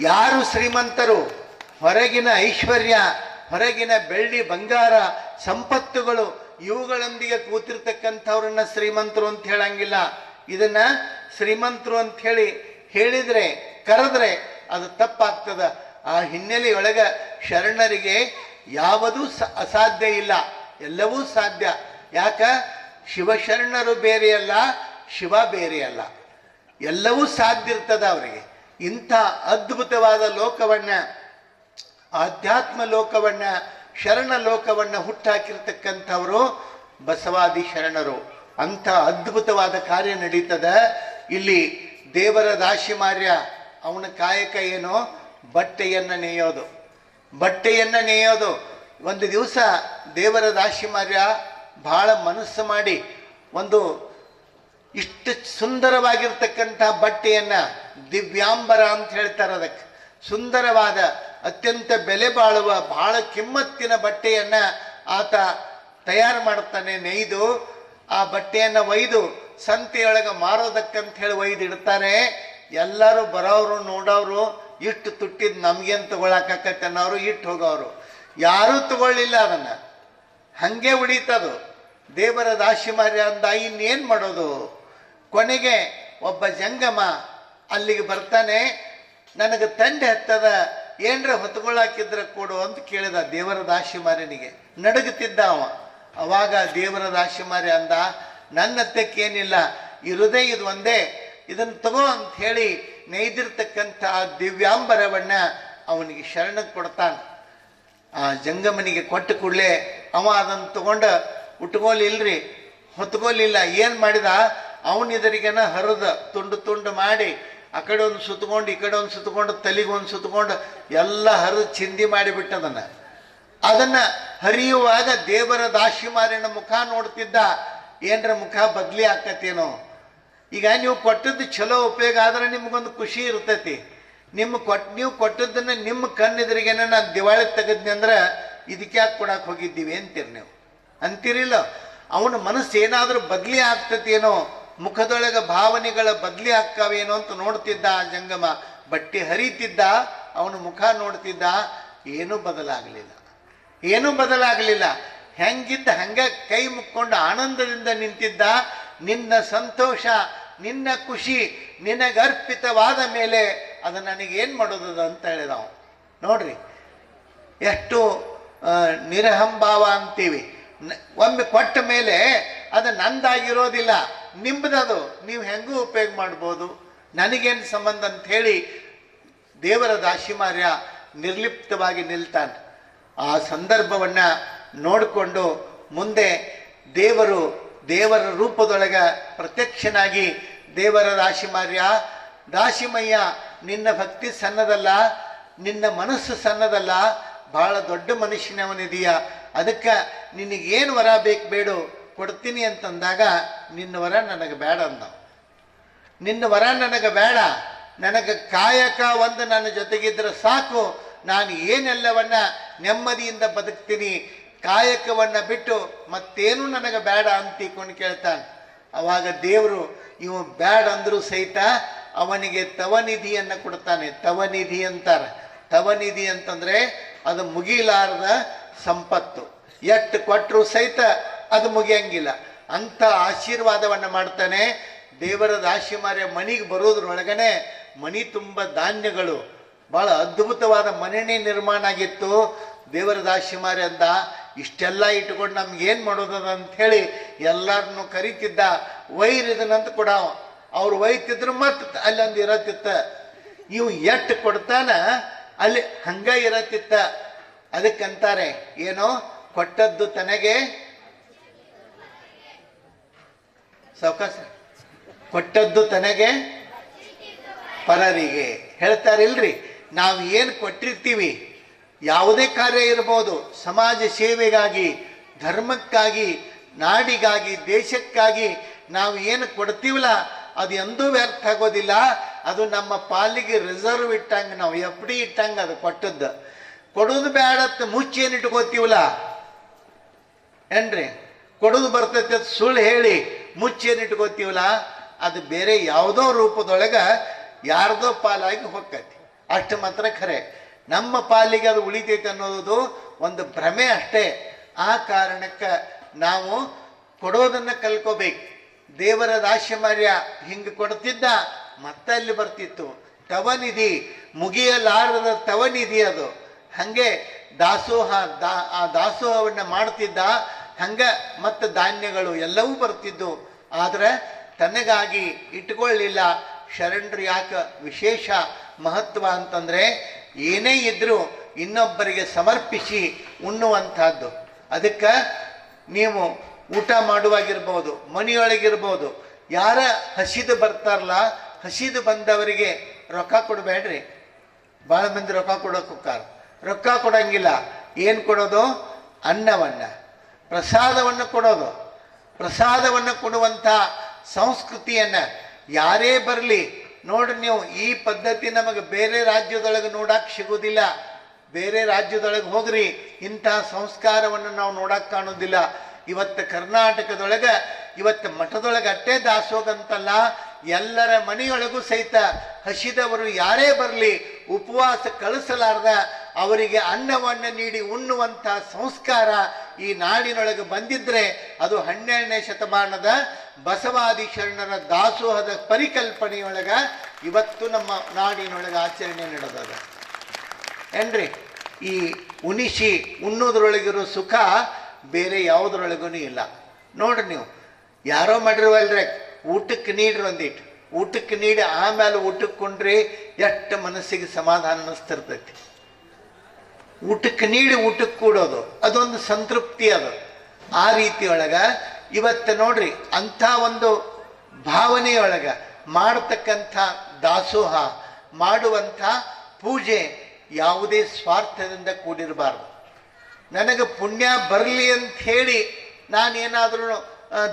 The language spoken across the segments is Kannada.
ಯಾರು ಶ್ರೀಮಂತರು? ಹೊರಗಿನ ಐಶ್ವರ್ಯ, ಹೊರಗಿನ ಬೆಳ್ಳಿ ಬಂಗಾರ, ಸಂಪತ್ತುಗಳು, ಇವುಗಳೊಂದಿಗೆ ಕೂತಿರ್ತಕ್ಕಂಥವ್ರನ್ನ ಶ್ರೀಮಂತರು ಅಂತ ಹೇಳಂಗಿಲ್ಲ. ಇದನ್ನ ಶ್ರೀಮಂತರು ಅಂತ ಹೇಳಿ ಹೇಳಿದ್ರೆ, ಕರೆದ್ರೆ ಅದು ತಪ್ಪಾಗ್ತದ. ಆ ಹಿನ್ನೆಲೆಯೊಳಗ ಶರಣರಿಗೆ ಯಾವುದೂ ಅಸಾಧ್ಯ ಇಲ್ಲ. ಎಲ್ಲವೂ ಸಾಧ್ಯ. ಯಾಕ? ಶಿವಶರಣರು ಬೇರೆಯಲ್ಲ, ಶಿವ ಬೇರೆಯಲ್ಲ. ಎಲ್ಲವೂ ಸಾಧ್ಯ ಇರ್ತದ ಅವರಿಗೆ. ಇಂಥ ಅದ್ಭುತವಾದ ಲೋಕವನ್ನ, ಆಧ್ಯಾತ್ಮ ಲೋಕವನ್ನ, ಶರಣ ಲೋಕವನ್ನ ಹುಟ್ಟಾಕಿರ್ತಕ್ಕಂಥವರು ಬಸವಾದಿ ಶರಣರು. ಅಂಥ ಅದ್ಭುತವಾದ ಕಾರ್ಯ ನಡೀತದ. ಇಲ್ಲಿ ದೇವರ ದಾಶಿಮಾರ್ಯ ಅವನ ಕಾಯಕ ಏನು? ಬಟ್ಟೆಯನ್ನ ನೇಯೋದು. ಬಟ್ಟೆಯನ್ನ ನೇಯೋದು. ಒಂದು ದಿವಸ ದೇವರ ದಾಶಿಮಾರ್ಯ ಬಹಳ ಮನಸ್ಸು ಮಾಡಿ ಒಂದು ಇಷ್ಟು ಸುಂದರವಾಗಿರ್ತಕ್ಕಂಥ ಬಟ್ಟೆಯನ್ನ ದಿವ್ಯಾಂಬರ ಅಂತ ಹೇಳ್ತಾರೆ ಅದಕ್ಕೆ. ಸುಂದರವಾದ, ಅತ್ಯಂತ ಬೆಲೆ ಬಾಳುವ, ಬಹಳ ಕಿಮ್ಮತ್ತಿನ ಬಟ್ಟೆಯನ್ನ ಆತ ತಯಾರು ಮಾಡುತ್ತಾನೆ, ನೇಯ್ದು, ಆ ಬಟ್ಟೆಯನ್ನ ಒಯ್ದು, ಸಂತೆಯೊಳಗೆ ಮಾರೋದಕ್ಕಂತ ಹೇಳಿ ಒಯ್ದು ಇಡ್ತಾನೆ. ಎಲ್ಲರೂ ಬರೋರು ನೋಡೋರು ಇಷ್ಟು ತುಟ್ಟಿದ್ ನಮ್ಗೇನು ತಗೊಳಕಾಕತ್ತೆ ಅನ್ನೋರು ಇಟ್ಟು ಹೋಗೋರು ಯಾರೂ ತಗೊಳ್ಳಿಲ್ಲ ಅದನ್ನ. ಹಂಗೆ ಉಳಿತದು ದೇವರ ದಾಶಿಮಾರ್ಯ ಅಂದ ಇನ್ನೇನು ಮಾಡೋದು? ಕೊನೆಗೆ ಒಬ್ಬ ಜಂಗಮ ಅಲ್ಲಿಗೆ ಬರ್ತಾನೆ. ನನಗೆ ತಂಡ ಹತ್ತದ, ಏನ್ರ ಹೊತ್ಕೊಳ್ಳಾಕಿದ್ರ ಕೊಡು ಅಂತ ಕೇಳಿದ ದೇವರ ದಾಶಿಮಾರನಿಗೆ ನಡುಗುತ್ತಿದ್ದ ಅವ. ಅವಾಗ ದೇವರ ದಾಶಿಮಾರಿ ಅಂದ, ನನ್ನ ಹತ್ತಕ್ಕೇನಿಲ್ಲ ಇರುದೇ ಇದು ಒಂದೇ. ಇದನ್ನ ತಗೋ ಅಂತ ಹೇಳಿ ನೈದಿರ್ತಕ್ಕಂಥ ಆ ದಿವ್ಯಾಂಬರವನ್ನ ಅವನಿಗೆ ಶರಣ ಕೊಡ್ತಾನೆ. ಆ ಜಂಗಮನಿಗೆ ಕೊಟ್ಟ ಕೂಡಲೇ ಅವ ಅದನ್ನು ತಗೊಂಡು ಉಟ್ಕೋಲಿಲ್ರಿ ಹೊತ್ಕೋಲಿಲ್ಲ ಏನು ಮಾಡಿದ? ಅವನಿದರಿಗೆನ ಹರಿದ ತುಂಡು ತುಂಡು ಮಾಡಿ, ಆ ಕಡೆ ಒಂದು ಸುತ್ತಕೊಂಡು ಈ ಕಡೆ ಒಂದು ಸುತ್ತಕೊಂಡು ತಲೆಗೆ ಒಂದು ಸುತ್ತಕೊಂಡು ಎಲ್ಲ ಹರಿದು ಚಿಂದಿ ಮಾಡಿಬಿಟ್ಟದನ್ನ. ಅದನ್ನ ಹರಿಯುವಾಗ ದೇವರ ದಾಶಿಮಾರಿನ ಮುಖ ನೋಡ್ತಿದ್ದ, ಏನ್ರ ಮುಖ ಬದಲಿ ಆಕತ್ತೇನೋ? ಈಗ ನೀವು ಕೊಟ್ಟದ್ದು ಚಲೋ ಉಪಯೋಗ, ಆದ್ರೆ ನಿಮ್ಗೊಂದು ಖುಷಿ ಇರ್ತೈತಿ. ನಿಮ್ಮ ಕೊಟ್, ನೀವು ಕೊಟ್ಟದ್ದನ್ನ ನಿಮ್ಮ ಕಣ್ಣೆದುರಿಗೇನ ನಾನು ದಿವಾಳಿ ತೆಗೆದ್ನಿ ಅಂದ್ರೆ ಇದಕ್ಕೆ ಯಾಕೆ ಕೊಡಕ್ಕೆ ಹೋಗಿದ್ದೀವಿ ಅಂತೀರಿ ನೀವು? ಅಂತೀರಿಲ್ಲ. ಅವನ ಮನಸ್ಸು ಏನಾದರೂ ಬದಲಿ ಆಗ್ತತೇನೋ? ಮುಖದೊಳಗ ಭಾವನೆಗಳ ಬದಲಿ ಆಗ್ತಾವೇನೋ ಅಂತ ನೋಡ್ತಿದ್ದ ಆ ಜಂಗಮ. ಬಟ್ಟೆ ಹರಿತಿದ್ದ, ಅವನು ಮುಖ ನೋಡ್ತಿದ್ದ, ಏನೂ ಬದಲಾಗಲಿಲ್ಲ. ಏನೂ ಬದಲಾಗಲಿಲ್ಲ. ಹೆಂಗಿದ್ದ, ಹಂಗ ಕೈ ಮುಕ್ಕೊಂಡು ಆನಂದದಿಂದ ನಿಂತಿದ್ದ. ನಿನ್ನ ಸಂತೋಷ, ನಿನ್ನ ಖುಷಿ, ನಿನಗರ್ಪಿತವಾದ ಮೇಲೆ ಅದು ನನಗೇನು ಮಾಡೋದದ ಅಂತ ಹೇಳಿದ ಅವನು. ನೋಡ್ರಿ, ಎಷ್ಟು ನಿರಹಂಭಾವ ಅಂತೀವಿ. ಒಮ್ಮೆ ಕೊಟ್ಟ ಮೇಲೆ ಅದು ನಂದಾಗಿರೋದಿಲ್ಲ. ನಿಮ್ದದು ನೀವು ಹೆಂಗೂ ಉಪಯೋಗ ಮಾಡ್ಬೋದು? ನನಗೇನು ಸಂಬಂಧ ಅಂತ ಹೇಳಿ ದೇವರ ದಾಶಿಮಾರ್ಯ ನಿರ್ಲಿಪ್ತವಾಗಿ ನಿಲ್ತಾನೆ. ಆ ಸಂದರ್ಭವನ್ನು ನೋಡಿಕೊಂಡು ಮುಂದೆ ದೇವರು ದೇವರ ರೂಪದೊಳಗೆ ಪ್ರತ್ಯಕ್ಷನಾಗಿ ದೇವರ ದಾಶಿಮಾರ್ಯ ದಾಶಿಮಯ್ಯ ನಿನ್ನ ಭಕ್ತಿ ಸಣ್ಣದಲ್ಲ, ನಿನ್ನ ಮನಸ್ಸು ಸಣ್ಣದಲ್ಲ ಬಹಳ ದೊಡ್ಡ ಮನುಷ್ಯನವನಿದೆಯಾ. ಅದಕ್ಕೆ ನಿನಗೇನು ವರ ಬೇಕು ಬೇಡು? ಕೊಡ್ತೀನಿ ಅಂತಂದಾಗ, ನಿನ್ನ ವರ ನನಗೆ ಬೇಡ ಅಂದ ನಿನ್ನ ವರ ನನಗೆ ಬೇಡ. ನನಗೆ ಕಾಯಕ ಒಂದು ನನ್ನ ಜೊತೆಗಿದ್ರೆ ಸಾಕು. ನಾನು ಏನೆಲ್ಲವನ್ನ ನೆಮ್ಮದಿಯಿಂದ ಬದುಕ್ತೀನಿ, ಕಾಯಕವನ್ನ ಬಿಟ್ಟು ಮತ್ತೇನು ನನಗೆ ಬೇಡ ಅಂತ ತಿಳ್ಕೊಂಡು ಕೇಳ್ತಾನೆ. ಅವಾಗ ದೇವರು, ಇವ ಬ್ಯಾಡ ಅಂದರೂ ಸಹಿತ ಅವನಿಗೆ ತವನಿಧಿಯನ್ನು ಕೊಡ್ತಾನೆ. ತವನಿಧಿ ಅಂತಾರೆ. ತವನಿಧಿ ಅಂತಂದ್ರೆ ಅದು ಮುಗಿಲಾರದ ಸಂಪತ್ತು. ಎಷ್ಟು ಕೊಟ್ಟರು ಸಹಿತ ಅದು ಮುಗಿಯಂಗಿಲ್ಲ. ಅಂತ ಆಶೀರ್ವಾದವನ್ನ ಮಾಡ್ತಾನೆ ದೇವರ ದಾಶಿಮಾರ್ಯ ಮನೆಗೆ ಬರೋದ್ರೊಳಗನೆ ಮನಿ ತುಂಬ ಧಾನ್ಯಗಳು. ಬಹಳ ಅದ್ಭುತವಾದ ಮನೆನೇ ನಿರ್ಮಾಣ ಆಗಿತ್ತು. ದೇವರ ದಾಶಿಮಾರ್ಯ ಅಂದ, ಇಷ್ಟೆಲ್ಲ ಇಟ್ಕೊಂಡು ನಮ್ಗೆ ಏನು ಮಾಡೋದದ ಅಂತ ಹೇಳಿ ಎಲ್ಲರನ್ನು ಕರಿತಿದ್ದ ವೈರಿದನಂತ ಕೊಡ ಅವ್ರು ಒಯ್ತಿದ್ರು ಮತ್ತೆ ಅಲ್ಲೊಂದು ಇರತ್ತಿತ್ತ. ಇವು ಎಟ್ಟು ಕೊಡ್ತಾನ, ಅಲ್ಲಿ ಹಂಗ ಇರತ್ತಿತ್ತ. ಅದಕ್ಕಂತಾರೆ, ಏನೋ ಕೊಟ್ಟದ್ದು ತನಗೆ ಸಾವಕಾಶ ಕೊಟ್ಟದ್ದು ತನಗೆ ಪರರಿಗೆ. ಹೇಳ್ತಾರಿಲ್ರಿ, ನಾವು ಏನು ಕೊಟ್ಟಿರ್ತೀವಿ, ಯಾವುದೇ ಕಾರ್ಯ ಇರ್ಬೋದು, ಸಮಾಜ ಸೇವೆಗಾಗಿ, ಧರ್ಮಕ್ಕಾಗಿ, ನಾಡಿಗಾಗಿ, ದೇಶಕ್ಕಾಗಿ ನಾವು ಏನು ಕೊಡ್ತೀವಲ್ಲ, ಅದು ಎಂದೂ ವ್ಯರ್ಥ ಆಗೋದಿಲ್ಲ. ಅದು ನಮ್ಮ ಪಾಲಿಗೆ ರಿಸರ್ವ್ ಇಟ್ಟಂಗೆ, ನಾವು ಎಫ್ ಡಿ ಇಟ್ಟಂಗೆ ಅದು ಕೊಟ್ಟದ್ದು. ಕೊಡೋದು ಬೇಡತ್ತ ಮುಚ್ಚಿ ಏನು ಇಟ್ಕೋತೀವಲ್ಲ? ಏನ್ರಿ? ಕೊಡೋದು ಬರ್ತೈತೆ ಸುಳ್ಳು ಹೇಳಿ ಮುಚ್ಚೇನು ಇಟ್ಕೋತೀವಲ್ಲ ಅದು ಬೇರೆ ಯಾವುದೋ ರೂಪದೊಳಗೆ ಯಾರ್ದೋ ಪಾಲಾಗಿ ಹೋಗ್ತೈತಿ. ಅಷ್ಟು ಮಾತ್ರ ಖರೆ. ನಮ್ಮ ಪಾಲಿಗೆ ಅದು ಉಳಿತೈತೆ ಅನ್ನೋದು ಒಂದು ಭ್ರಮೆ ಅಷ್ಟೇ. ಆ ಕಾರಣಕ್ಕೆ ನಾವು ಕೊಡೋದನ್ನು ಕಲ್ಕೋಬೇಕು. ದೇವರ ದಾಸ್ಯಮಾರ್ಯ ಹಿಂಗೆ ಕೊಡ್ತಿದ್ದ, ಮತ್ತೆ ಅಲ್ಲಿ ಬರ್ತಿತ್ತು. ತವನಿಧಿ, ಮುಗಿಯಲಾರದ ತವನಿಧಿ ಅದು. ಹಂಗೆ ದಾಸೋಹ, ದಾ, ಆ ದಾಸೋಹವನ್ನ ಮಾಡ್ತಿದ್ದ ಹಂಗ ಮತ್ತು ಧಾನ್ಯಗಳು ಎಲ್ಲವೂ ಬರ್ತಿದ್ದು. ಆದರೆ ತನಗಾಗಿ ಇಟ್ಕೊಳ್ಳಿಲ್ಲ. ಶರಣರು ಯಾಕೆ ವಿಶೇಷ ಮಹತ್ವ ಅಂತಂದರೆ ಏನೇ ಇದ್ದರೂ ಇನ್ನೊಬ್ಬರಿಗೆ ಸಮರ್ಪಿಸಿ ಉಣ್ಣುವಂಥದ್ದು. ಅದಕ್ಕೆ ನೀವು ಊಟ ಮಾಡುವಾಗಿರ್ಬೋದು, ಮನೆಯೊಳಗಿರ್ಬೋದು, ಯಾರ ಹಸಿದು ಬರ್ತಾರಲ್ಲ, ಹಸಿದು ಬಂದವರಿಗೆ ರೊಕ್ಕ ಕೊಡಬೇಡ್ರಿ. ಭಾಳ ಮಂದಿ ರೊಕ್ಕ ಕೊಡೋಕೆ ರೊಕ್ಕ ಕೊಡಂಗಿಲ್ಲ. ಏನು ಕೊಡೋದು? ಅನ್ನವನ್ನ. ಪ್ರಸಾದವನ್ನು ಕೊಡೋದು. ಪ್ರಸಾದವನ್ನು ಕೊಡುವಂಥ ಸಂಸ್ಕೃತಿಯನ್ನು ಯಾರೇ ಬರಲಿ, ನೋಡ್ರಿ ನೀವು, ಈ ಪದ್ಧತಿ ನಮಗೆ ಬೇರೆ ರಾಜ್ಯದೊಳಗೆ ನೋಡಕ್ಕೆ ಸಿಗುವುದಿಲ್ಲ ಬೇರೆ ರಾಜ್ಯದೊಳಗೆ ಹೋಗ್ರಿ ಇಂಥ ಸಂಸ್ಕಾರವನ್ನು ನಾವು ನೋಡಕ್ಕೆ ಕಾಣೋದಿಲ್ಲ. ಇವತ್ತು ಕರ್ನಾಟಕದೊಳಗೆ, ಇವತ್ತು ಮಠದೊಳಗೆ ಅಟ್ಟೆ ದಾಸೋಗಂತಲ್ಲ ಎಲ್ಲರ ಮನೆಯೊಳಗೂ ಸಹಿತ ಹಸಿದವರು ಯಾರೇ ಬರಲಿ, ಉಪವಾಸ ಕಳಿಸಲಾರ್ದ, ಅವರಿಗೆ ಅನ್ನವನ್ನು ನೀಡಿ ಉಣ್ಣುವಂಥ ಸಂಸ್ಕಾರ ಈ ನಾಡಿನೊಳಗೆ ಬಂದಿದ್ರೆ ಅದು ಹನ್ನೆರಡನೇ ಶತಮಾನದ ಬಸವಾದಿ ಶರಣರ ದಾಸೋಹದ ಪರಿಕಲ್ಪನೆಯೊಳಗ ಇವತ್ತು ನಮ್ಮ ನಾಡಿನೊಳಗೆ ಆಚರಣೆ ನಡೆದದ. ಏನ್ರಿ? ಈ ಉಣಿಸಿ ಉಣ್ಣೋದ್ರೊಳಗಿರೋ ಸುಖ ಬೇರೆ ಯಾವುದ್ರೊಳಗೂ ಇಲ್ಲ. ನೋಡ್ರಿ ನೀವು, ಯಾರೋ ಮಾಡಿರುವಲ್ರೆ, ಊಟಕ್ಕೆ ನೀಡ್ರಿ ಒಂದಿಟ್ಟು ಊಟಕ್ಕೆ ನೀಡಿ ಆಮೇಲೆ ಊಟಕ್ಕೆ ಕೊಂಡ್ರಿ ಎಷ್ಟು ಮನಸ್ಸಿಗೆ ಸಮಾಧಾನ ಅನ್ನಿಸ್ತಿರ್ತೈತಿ. ಊಟಕ್ಕೆ ನೀಡಿ ಊಟಕ್ಕೆ ಕೂಡೋದು. ಅದೊಂದು ಸಂತೃಪ್ತಿ ಅದು. ಆ ರೀತಿಯೊಳಗ ಇವತ್ತು ನೋಡ್ರಿ, ಅಂಥ ಒಂದು ಭಾವನೆಯೊಳಗ ಮಾಡತಕ್ಕಂಥ ದಾಸೋಹ, ಮಾಡುವಂಥ ಪೂಜೆ ಯಾವುದೇ ಸ್ವಾರ್ಥದಿಂದ ಕೂಡಿರಬಾರ್ದು. ನನಗೆ ಪುಣ್ಯ ಬರಲಿ ಅಂತ ಹೇಳಿ ನಾನೇನಾದ್ರೂ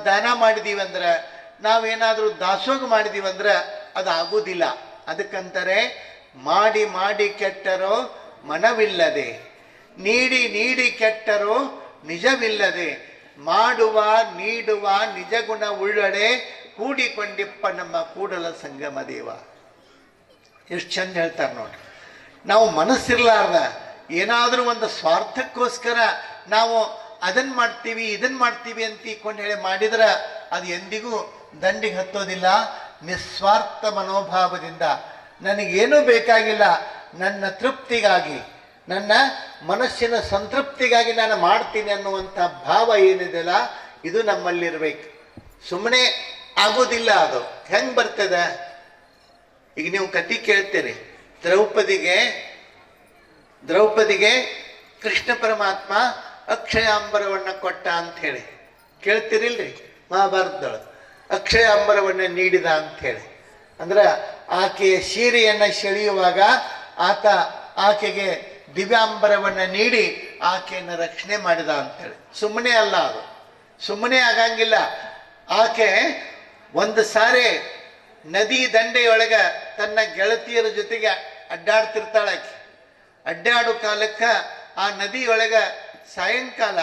ದಾನ ಮಾಡಿದೀವಿ ಅಂದ್ರೆ, ನಾವೇನಾದರೂ ದಾಸೋಹ ಮಾಡಿದೀವಿ ಅಂದ್ರೆ ಅದು ಆಗೋದಿಲ್ಲ ಅದಕ್ಕಂತಾರೆ, ಮಾಡಿ ಮಾಡಿ ಕೆಟ್ಟರೋ ಮನವಿಲ್ಲದೆ, ನೀಡಿ ನೀಡಿ ಕೆಟ್ಟರು ನಿಜವಿಲ್ಲದೆ, ಮಾಡುವ ನೀಡುವ ನಿಜ ಗುಣ ಉಳ್ಳಡೆ ಕೂಡಿಕೊಂಡಿಪ್ಪ ನಮ್ಮ ಕೂಡಲ ಸಂಗಮ ದೇವ. ಎಷ್ಟು ಚಂದ ಹೇಳ್ತಾರೆ ನೋಡ್ರಿ ನಾವು ಮನಸ್ಸಿರ್ಲಾರ್ದ, ಏನಾದರೂ ಒಂದು ಸ್ವಾರ್ಥಕ್ಕೋಸ್ಕರ ನಾವು ಅದನ್ನ ಮಾಡ್ತೀವಿ ಇದನ್ನ ಮಾಡ್ತೀವಿ ಅಂತ ಇಕೊಂಡು ಹೇಳಿ ಮಾಡಿದ್ರೆ ಅದು ಎಂದಿಗೂ ದಂಡಿಗೆ ಹತ್ತೋದಿಲ್ಲ. ನಿಸ್ವಾರ್ಥ ಮನೋಭಾವದಿಂದ ನನಗೇನೂ ಬೇಕಾಗಿಲ್ಲ. ನನ್ನ ತೃಪ್ತಿಗಾಗಿ, ನನ್ನ ಮನಸ್ಸಿನ ಸಂತೃಪ್ತಿಗಾಗಿ ನಾನು ಮಾಡ್ತೀನಿ ಅನ್ನುವಂಥ ಭಾವ ಏನಿದೆಯಲ್ಲ, ಇದು ನಮ್ಮಲ್ಲಿರ್ಬೇಕು. ಸುಮ್ಮನೆ ಆಗೋದಿಲ್ಲ ಅದು. ಹೆಂಗೆ ಬರ್ತದೆ? ಈಗ ನೀವು ಕತಿ ಕೇಳ್ತೀರಿ. ದ್ರೌಪದಿಗೆ ದ್ರೌಪದಿಗೆ ಕೃಷ್ಣ ಪರಮಾತ್ಮ ಅಕ್ಷಯಾಂಬರವನ್ನು ಕೊಟ್ಟ ಅಂತ ಹೇಳಿ ಕೇಳ್ತಿರಿಲ್ರಿ? ಮಹಾಭಾರತದೊಳಗೆ. ಅಕ್ಷಯ ಅಂಬರವನ್ನು ನೀಡಿದ ಅಂತ ಹೇಳಿ ಅಂದ್ರೆ ಆಕೆಯ ಸೀರೆಯನ್ನು ಸೆಳೆಯುವಾಗ ಆತ ಆಕೆಗೆ ದಿವ್ಯಾಂಬರವನ್ನು ನೀಡಿ ಆಕೆಯನ್ನು ರಕ್ಷಣೆ ಮಾಡಿದ ಅಂತ ಹೇಳಿ ಸುಮ್ಮನೆ ಅಲ್ಲ ಅದು. ಸುಮ್ಮನೆ ಆಗಂಗಿಲ್ಲ. ಆಕೆ ಒಂದು ಸಾರಿ ನದಿ ದಂಡೆಯೊಳಗೆ ತನ್ನ ಗೆಳತಿಯರ ಜೊತೆಗೆ ಅಡ್ಡಾಡ್ತಿರ್ತಾಳೆ ಆಕೆ. ಅಡ್ಡಾಡು ಕಾಲಕ್ಕೆ ಆ ನದಿಯೊಳಗೆ ಸಾಯಂಕಾಲ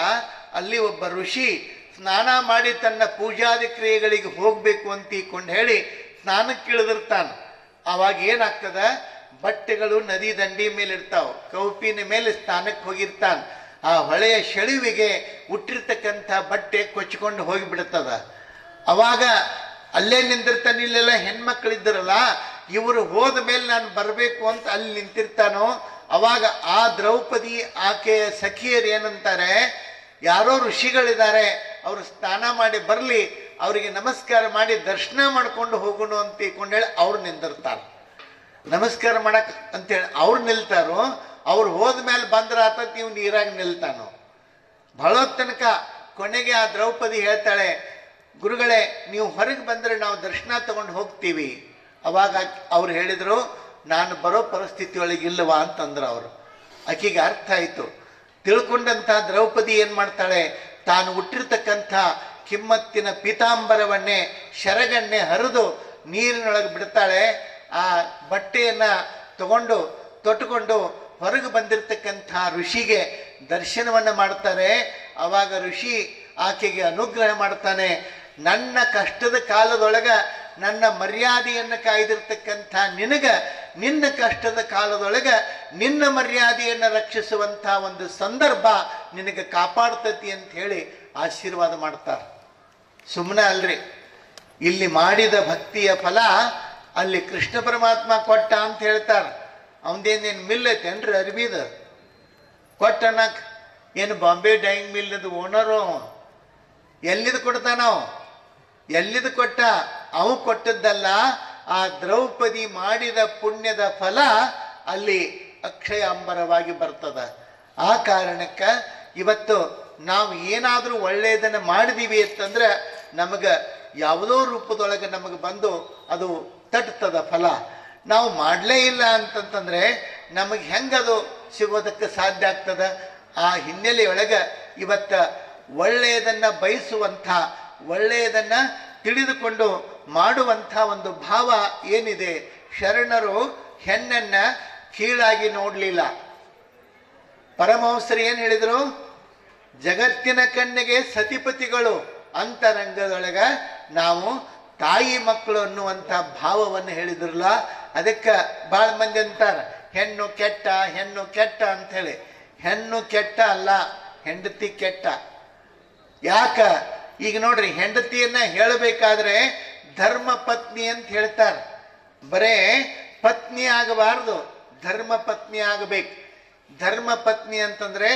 ಅಲ್ಲಿ ಒಬ್ಬ ಋಷಿ ಸ್ನಾನ ಮಾಡಿ ತನ್ನ ಪೂಜಾದಿ ಕ್ರಿಯೆಗಳಿಗೆ ಹೋಗಬೇಕು ಅಂತ ಹೇಳಿ ಸ್ನಾನಕ್ಕೆ ಇಳಿದಿರ್ತಾನೆ ಅವಾಗ ಏನಾಗ್ತದ? ಬಟ್ಟೆಗಳು ನದಿ ದಂಡಿ ಮೇಲೆ ಇರ್ತಾವ ಕೌಪಿನ ಮೇಲೆ ಸ್ಥಾನಕ್ಕೆ ಹೋಗಿರ್ತಾನ. ಆ ಹೊಳೆಯ ಸೆಳುವಿಗೆ ಹುಟ್ಟಿರ್ತಕ್ಕಂಥ ಬಟ್ಟೆ ಕೊಚ್ಕೊಂಡು ಹೋಗಿಬಿಡ್ತದ. ಅವಾಗ ಅಲ್ಲೇ ನಿಂತಿರ್ತಾನೆ ಇಲ್ಲೆಲ್ಲ ಹೆಣ್ಮಕ್ಳಿದ್ದರಲ್ಲ, ಇವರು ಹೋದ ಮೇಲೆ ನಾನು ಬರಬೇಕು ಅಂತ ಅಲ್ಲಿ ನಿಂತಿರ್ತಾನೋ, ಅವಾಗ ಆ ದ್ರೌಪದಿ ಆಕೆಯ ಸಖಿಯರು ಏನಂತಾರೆ, ಯಾರೋ ಋಷಿಗಳಿದ್ದಾರೆ, ಅವರು ಸ್ನಾನ ಮಾಡಿ ಬರಲಿ, ಅವರಿಗೆ ನಮಸ್ಕಾರ ಮಾಡಿ ದರ್ಶನ ಮಾಡ್ಕೊಂಡು ಹೋಗೋಣ ಅಂತ ಹೇಳಿ ಅವ್ರು ನಿಂದಿರ್ತಾರೆ. ನಮಸ್ಕಾರ ಮಾಡಕ್ ಅಂತೇಳಿ ಅವ್ರು ನಿಲ್ತಾರೋ, ಅವ್ರು ಹೋದ ಮೇಲೆ ಬಂದ್ರ ಆತ ನೀವು ನೀರಾಗಿ ನಿಲ್ತಾನೋ. ಬಹಳ ತನಕ ಕೊನೆಗೆ ಆ ದ್ರೌಪದಿ ಹೇಳ್ತಾಳೆ, ಗುರುಗಳೇ, ನೀವು ಹೊರಗೆ ಬಂದರೆ ನಾವು ದರ್ಶನ ತಗೊಂಡು ಹೋಗ್ತೀವಿ. ಅವಾಗ ಅವ್ರು ಹೇಳಿದರು, ನಾನು ಬರೋ ಪರಿಸ್ಥಿತಿ ಒಳಗೆ ಇಲ್ಲವಾ ಅಂತಂದ್ರು ಅವರು. ಆಕೆಗೆ ಅರ್ಥ ಆಯಿತು. ತಿಳ್ಕೊಂಡಂಥ ದ್ರೌಪದಿ ಏನು ಮಾಡ್ತಾಳೆ, ತಾನು ಹುಟ್ಟಿರ್ತಕ್ಕಂಥ ಕಿಮ್ಮತ್ತಿನ ಪೀತಾಂಬರವನ್ನೇ, ಶರಗನ್ನೇ ಹರಿದು ನೀರಿನೊಳಗೆ ಬಿಡ್ತಾಳೆ. ಆ ಬಟ್ಟೆಯನ್ನ ತಗೊಂಡು, ತೊಟ್ಟುಕೊಂಡು ಹೊರಗೆ ಬಂದಿರತಕ್ಕಂಥ ಋಷಿಗೆ ದರ್ಶನವನ್ನು ಮಾಡ್ತಾರೆ ಅವಾಗ ಋಷಿ ಆಕೆಗೆ ಅನುಗ್ರಹ ಮಾಡ್ತಾನೆ ನನ್ನ ಕಷ್ಟದ ಕಾಲದೊಳಗ ನನ್ನ ಮರ್ಯಾದೆಯನ್ನು ಕಾಯ್ದಿರ್ತಕ್ಕಂಥ ನಿನಗ, ನಿನ್ನ ಕಷ್ಟದ ಕಾಲದೊಳಗ ನಿನ್ನ ಮರ್ಯಾದೆಯನ್ನು ರಕ್ಷಿಸುವಂಥ ಒಂದು ಸಂದರ್ಭ ನಿನಗೆ ಕಾಪಾಡ್ತತಿ ಅಂತ ಹೇಳಿ ಆಶೀರ್ವಾದ ಮಾಡ್ತಾರೆ ಸುಮ್ಮನೆ ಅಲ್ರಿ. ಇಲ್ಲಿ ಮಾಡಿದ ಭಕ್ತಿಯ ಫಲ ಅಲ್ಲಿ ಕೃಷ್ಣ ಪರಮಾತ್ಮ ಕೊಟ್ಟ ಅಂತ ಹೇಳ್ತಾರೆ. ಅವಂದೇನೇನು ಮಿಲ್ ಐತೇನ್ರಿ ಅರ್ಬಿದ? ಕೊಟ್ಟನಕ್ ಏನು ಬಾಂಬೆ ಡೈಯಿಂಗ್ ಮಿಲ್ಲದ ಓನರು ಎಲ್ಲಿದು ಕೊಡ್ತಾನವ ಎಲ್ಲಿದು ಕೊಟ್ಟ? ಅವು ಕೊಟ್ಟದ್ದಲ್ಲ, ಆ ದ್ರೌಪದಿ ಮಾಡಿದ ಪುಣ್ಯದ ಫಲ ಅಲ್ಲಿ ಅಕ್ಷಯ ಅಂಬರವಾಗಿ ಬರ್ತದ. ಆ ಕಾರಣಕ್ಕೆ ಇವತ್ತು ನಾವು ಏನಾದರೂ ಒಳ್ಳೆಯದನ್ನು ಮಾಡಿದೀವಿ ಅಂತಂದ್ರೆ ನಮಗೆ ಯಾವುದೋ ರೂಪದೊಳಗೆ ನಮಗೆ ಬಂದು ಅದು ತಟ್ತದ ಫಲ. ನಾವು ಮಾಡಲೇ ಇಲ್ಲ ಅಂತಂತಂದರೆ ನಮಗೆ ಹೆಂಗದು ಸಿಗೋದಕ್ಕೆ ಸಾಧ್ಯ ಆಗ್ತದ? ಆ ಹಿನ್ನೆಲೆಯೊಳಗೆ ಇವತ್ತ ಒಳ್ಳೆಯದನ್ನು ಬಯಸುವಂಥ, ಒಳ್ಳೆಯದನ್ನು ತಿಳಿದುಕೊಂಡು ಮಾಡುವಂಥ ಒಂದು ಭಾವ ಏನಿದೆ? ಶರಣರು ಹೆಣ್ಣನ್ನು ಕೀಳಾಗಿ ನೋಡಲಿಲ್ಲ. ಪರಮಹಂಸರು ಏನು ಹೇಳಿದರು? ಜಗತ್ತಿನ ಕಣ್ಣಿಗೆ ಸತಿಪತಿಗಳು, ಅಂತರಂಗದೊಳಗ ನಾವು ತಾಯಿ ಮಕ್ಕಳು ಅನ್ನುವಂಥ ಭಾವವನ್ನು ಹೇಳಿದ್ರಲ್ಲ, ಅದಕ್ಕೆ ಭಾಳ ಮಂದಿ ಅಂತಾರೆ, ಹೆಣ್ಣು ಕೆಟ್ಟ ಹೆಣ್ಣು ಕೆಟ್ಟ ಅಂಥೇಳಿ. ಹೆಣ್ಣು ಕೆಟ್ಟ ಅಲ್ಲ, ಹೆಂಡತಿ ಕೆಟ್ಟ. ಯಾಕ? ಈಗ ನೋಡ್ರಿ, ಹೆಂಡತಿಯನ್ನ ಹೇಳಬೇಕಾದ್ರೆ ಧರ್ಮ ಪತ್ನಿ ಅಂತ ಹೇಳ್ತಾರೆ. ಬರೇ, ಪತ್ನಿ ಆಗಬಾರ್ದು, ಧರ್ಮ ಪತ್ನಿ ಆಗಬೇಕು. ಧರ್ಮ ಪತ್ನಿ ಅಂತಂದ್ರೆ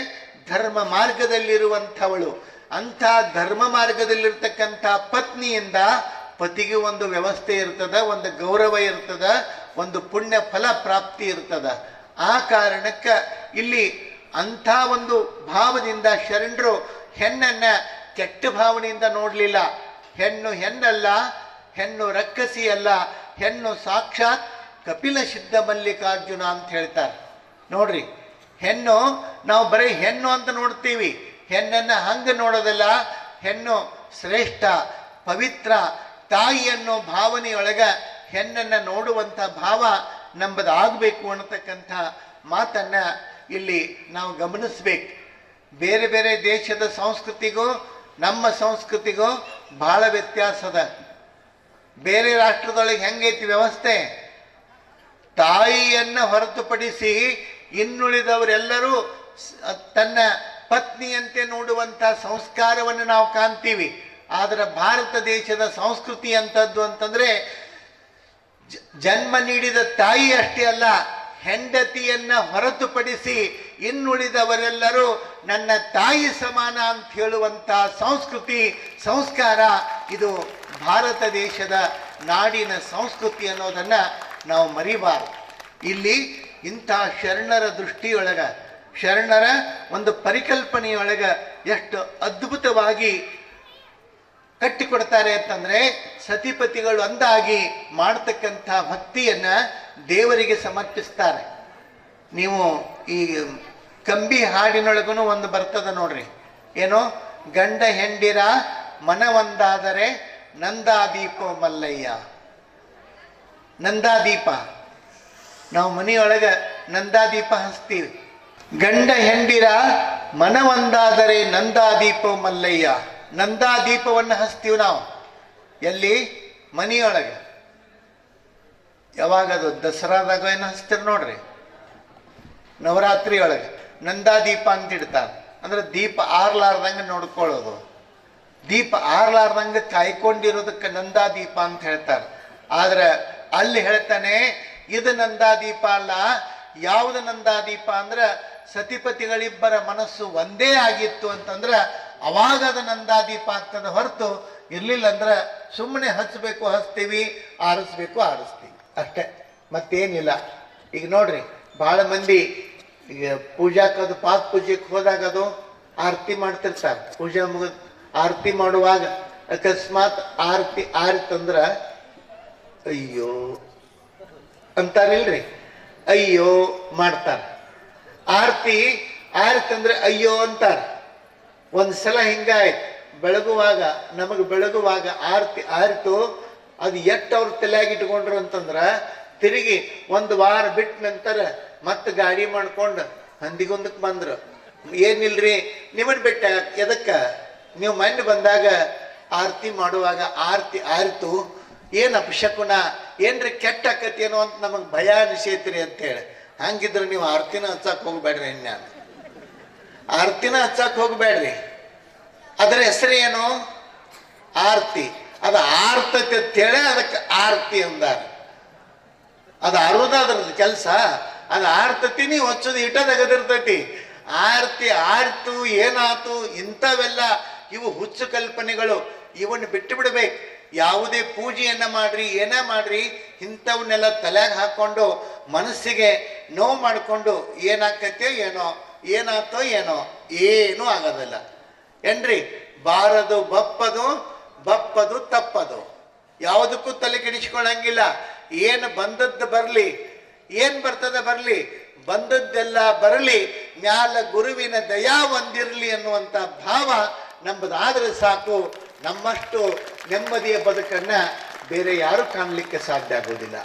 ಧರ್ಮ ಮಾರ್ಗದಲ್ಲಿರುವಂಥವಳು. ಅಂಥ ಧರ್ಮ ಮಾರ್ಗದಲ್ಲಿರ್ತಕ್ಕಂಥ ಪತ್ನಿಯಿಂದ ಪತಿಗೆ ಒಂದು ವ್ಯವಸ್ಥೆ ಇರ್ತದ, ಒಂದು ಗೌರವ ಇರ್ತದ, ಒಂದು ಪುಣ್ಯ ಫಲ ಪ್ರಾಪ್ತಿ ಇರ್ತದ. ಆ ಕಾರಣಕ್ಕೆ ಇಲ್ಲಿ ಅಂಥ ಒಂದು ಭಾವದಿಂದ ಶರಣರು ಹೆಣ್ಣನ್ನ ಕೆಟ್ಟ ಭಾವನೆಯಿಂದ ನೋಡಲಿಲ್ಲ. ಹೆಣ್ಣು ಹೆಣ್ಣಲ್ಲ, ಹೆಣ್ಣು ರಕ್ಕಸಿ ಅಲ್ಲ, ಹೆಣ್ಣು ಸಾಕ್ಷಾತ್ ಕಪಿಲ ಸಿದ್ಧ ಮಲ್ಲಿಕಾರ್ಜುನ ಅಂತ ಹೇಳ್ತಾರೆ. ನೋಡ್ರಿ, ಹೆಣ್ಣು, ನಾವು ಬರೀ ಹೆಣ್ಣು ಅಂತ ನೋಡ್ತೀವಿ. ಹೆಣ್ಣನ್ನ ಹಂಗೆ ನೋಡೋದಲ್ಲ, ಹೆಣ್ಣು ಶ್ರೇಷ್ಠ, ಪವಿತ್ರ ತಾಯಿ ಅನ್ನೋ ಭಾವನೆಯೊಳಗ ಹೆಣ್ಣನ್ನ ನೋಡುವಂಥ ಭಾವ ನಂಬದಾಗಬೇಕು ಅನ್ನತಕ್ಕಂಥ ಮಾತನ್ನ ಇಲ್ಲಿ ನಾವು ಗಮನಿಸ್ಬೇಕು. ಬೇರೆ ಬೇರೆ ದೇಶದ ಸಂಸ್ಕೃತಿಗೂ ನಮ್ಮ ಸಂಸ್ಕೃತಿಗೂ ಬಹಳ ವ್ಯತ್ಯಾಸದ. ಬೇರೆ ರಾಷ್ಟ್ರದೊಳಗೆ ಹೆಂಗೈತಿ ವ್ಯವಸ್ಥೆ? ತಾಯಿಯನ್ನ ಹೊರತುಪಡಿಸಿ ಇನ್ನುಳಿದವರೆಲ್ಲರೂ ತನ್ನ ಪತ್ನಿಯಂತೆ ನೋಡುವಂಥ ಸಂಸ್ಕಾರವನ್ನು ನಾವು ಕಾಣ್ತೀವಿ. ಆದರೆ ಭಾರತ ದೇಶದ ಸಂಸ್ಕೃತಿ ಅಂತದ್ದು ಅಂತಂದರೆ ಜನ್ಮ ನೀಡಿದ ತಾಯಿ ಅಷ್ಟೇ ಅಲ್ಲ, ಹೆಂಡತಿಯನ್ನ ಹೊರತುಪಡಿಸಿ ಇನ್ನುಳಿದವರೆಲ್ಲರೂ ನನ್ನ ತಾಯಿ ಸಮಾನ ಅಂತ ಹೇಳುವಂತ ಸಂಸ್ಕೃತಿ, ಸಂಸ್ಕಾರ ಇದು ಭಾರತ ದೇಶದ ನಾಡಿನ ಸಂಸ್ಕೃತಿ ಅನ್ನೋದನ್ನು ನಾವು ಮರಿಬಾರದು. ಇಲ್ಲಿ ಇಂಥ ಶರಣರ ದೃಷ್ಟಿಯೊಳಗ, ಶರಣರ ಒಂದು ಪರಿಕಲ್ಪನೆಯೊಳಗ ಎಷ್ಟು ಅದ್ಭುತವಾಗಿ ಕಟ್ಟಿಕೊಡ್ತಾರೆ ಅಂತಂದ್ರೆ ಸತಿಪತಿಗಳು ಅಂದಾಗಿ ಮಾಡ್ತಕ್ಕಂಥ ಭಕ್ತಿಯನ್ನ ದೇವರಿಗೆ ಸಮರ್ಪಿಸ್ತಾರೆ. ನೀವು ಈ ಕಂಬಿ ಹಾಡಿನೊಳಗೂ ಒಂದು ಬರ್ತದ ನೋಡ್ರಿ. ಏನು? ಗಂಡ ಹೆಂಡಿರ ಮನವೊಂದಾದರೆ ನಂದಾದೀಪ ಮಲ್ಲಯ್ಯ. ನಂದಾದೀಪ. ನಾವು ಮನೆಯೊಳಗ ನಂದಾದೀಪ ಹಚ್ತೀವಿ. ಗಂಡ ಹೆಂಡಿರ ಮನವೊಂದಾದರೆ ನಂದಾದೀಪ ಮಲ್ಲಯ್ಯ. ನಂದಾದೀಪವನ್ನು ಹಚ್ತೀವಿ ನಾವು. ಎಲ್ಲಿ? ಮನೆಯೊಳಗೆ. ಯಾವಾಗದು ದಸರಾದಾಗ ಏನು ಹಚ್ತೀರಿ ನೋಡ್ರಿ. ನವರಾತ್ರಿ ಒಳಗೆ ನಂದಾದೀಪ ಅಂತ ಇಡ್ತಾರೆ. ಅಂದ್ರೆ ದೀಪ ಆರ್ಲಾರ್ದಂಗೆ ನೋಡ್ಕೊಳ್ಳೋದು. ದೀಪ ಆರ್ಲಾರ್ದಂಗೆ ಕಾಯ್ಕೊಂಡಿರೋದಕ್ಕೆ ನಂದಾ ದೀಪ ಅಂತ ಹೇಳ್ತಾರೆ. ಆದ್ರೆ ಅಲ್ಲಿ ಹೇಳ್ತಾನೆ, ಇದು ನಂದಾ ದೀಪ ಅಲ್ಲ. ಯಾವುದು ನಂದಾ ದೀಪ ಅಂದ್ರೆ ಸತಿಪತಿಗಳಿಬ್ಬರ ಮನಸ್ಸು ಒಂದೇ ಆಗಿತ್ತು ಅಂತಂದ್ರೆ ಅವಾಗ ಅದು ನಂದಾದೀಪ ಆಗ್ತದೆ ಹೊರತು ಇರ್ಲಿಲ್ಲ ಅಂದ್ರೆ ಸುಮ್ಮನೆ ಹಚ್ಬೇಕು, ಹಚ್ತೀವಿ, ಆರಿಸ್ಬೇಕು, ಆರಿಸ್ತೀವಿ. ಅಷ್ಟೇ. ಮತ್ತೇನಿಲ್ಲ. ಈಗ ನೋಡ್ರಿ ಬಹಳ ಮಂದಿ ಈಗ ಪೂಜಾಕದು ಪಾಕ್ ಪೂಜೆಗೆ ಹೋದಾಗ ಅದು ಆರತಿ ಮಾಡ್ತಿರ್ತಾರೆ. ಪೂಜೆ ಮುಗಿದ್ ಆರತಿ ಮಾಡುವಾಗ ಅಕಸ್ಮಾತ್ ಆರತಿ ಆರಿತಂದ್ರ ಅಯ್ಯೋ ಅಂತಾರಿಲ್ರಿ? ಅಯ್ಯೋ ಮಾಡ್ತಾರ. ಆರತಿ ಆರಿತಂದ್ರೆ ಅಯ್ಯೋ ಅಂತಾರ. ಒಂದ್ ಸಲ ಹಿಂಗಾಯ್ತು. ಬೆಳಗುವಾಗ, ನಮಗೆ ಬೆಳಗುವಾಗ ಆರ್ತಿ ಆರಿತು, ಅದು ಎಟ್ಟು ಅವ್ರ ತಲೆಯಾಗಿ ಇಟ್ಕೊಂಡ್ರು ಅಂತಂದ್ರ, ತಿರುಗಿ ಒಂದು ವಾರ ಬಿಟ್ಟ ನಂತರ ಮತ್ತೆ ಗಾಡಿ ಮಾಡ್ಕೊಂಡು ಹಂದಿಗೊಂದಕ್ಕೆ ಬಂದ್ರು. ಏನಿಲ್ರಿ, ನಿಮ್ಮನ್ ಬಿಟ್ಟ ಎದಕ್ಕ? ನೀವು ಮೊನ್ನೆ ಬಂದಾಗ ಆರತಿ ಮಾಡುವಾಗ ಆರತಿ ಆರಿತು. ಏನು ಅಪಶಕುನ, ಏನ್ರಿ ಕೆಟ್ಟ ಆಕತಿ ಏನೋ ಅಂತ ನಮಗೆ ಭಯ ಅನಿಸೈತ್ರಿ ಅಂತೇಳಿ. ಹಂಗಿದ್ರೆ ನೀವು ಆರ್ತಿನ ಹಚ್ಚಕ್ಕೆ ಹೋಗ್ಬೇಡ್ರಿ ಇನ್ಯಾನ ಆರ್ತಿನ ಹಚ್ಚಕ್ ಹೋಗ್ಬೇಡ್ರಿ. ಅದರ ಹೆಸರು ಏನು? ಆರ್ತಿ. ಅದು ಆರ್ತತೆ ಅಂತೇಳಿ ಅದಕ್ಕೆ ಆರ್ತಿ ಅಂದಾರ. ಅದು ಅರುದ ಅದ್ರದ್ದು ಕೆಲಸ. ಅದು ಆರ್ತತಿ ನೀವು ಹಚ್ಚೋದು ಇಟ ತೆಗೆದಿರ್ತೈತಿ. ಆರ್ತಿ ಆರ್ತು, ಏನಾತು, ಇಂಥವೆಲ್ಲ ಇವು ಹುಚ್ಚು ಕಲ್ಪನೆಗಳು. ಇವನ್ನು ಬಿಟ್ಟು ಬಿಡ್ಬೇಕು. ಯಾವುದೇ ಪೂಜೆಯನ್ನ ಮಾಡ್ರಿ, ಏನೇ ಮಾಡ್ರಿ ಇಂಥವನ್ನೆಲ್ಲ ತಲೆಗೆ ಹಾಕೊಂಡು ಮನಸ್ಸಿಗೆ ನೋವು ಮಾಡಿಕೊಂಡು ಏನಾಕತ್ತೋ ಏನೋ ಏನಾತೋ ಏನೋ, ಏನೂ ಆಗೋದಿಲ್ಲ. ಏನ್ರಿ? ಬಾರದು ಬಪ್ಪದು ಬಪ್ಪದು ತಪ್ಪದು. ಯಾವುದಕ್ಕೂ ತಲೆ ಕೆಡಿಸ್ಕೊಳ್ಳಂಗಿಲ್ಲ ಏನು ಬಂದದ್ದು ಬರಲಿ, ಏನು ಬರ್ತದೆ ಬರಲಿ, ಬಂದದ್ದೆಲ್ಲ ಬರಲಿ, ಮ್ಯಾಲ ಗುರುವಿನ ದಯಾ ಹೊಂದಿರಲಿ ಅನ್ನುವಂಥ ಭಾವ ನಮ್ಮದಾದ್ರೆ ಸಾಕು. ನಮ್ಮಷ್ಟು ನೆಮ್ಮದಿಯ ಬದುಕನ್ನು ಬೇರೆ ಯಾರು ಕಾಣಲಿಕ್ಕೆ ಸಾಧ್ಯ ಆಗೋದಿಲ್ಲ.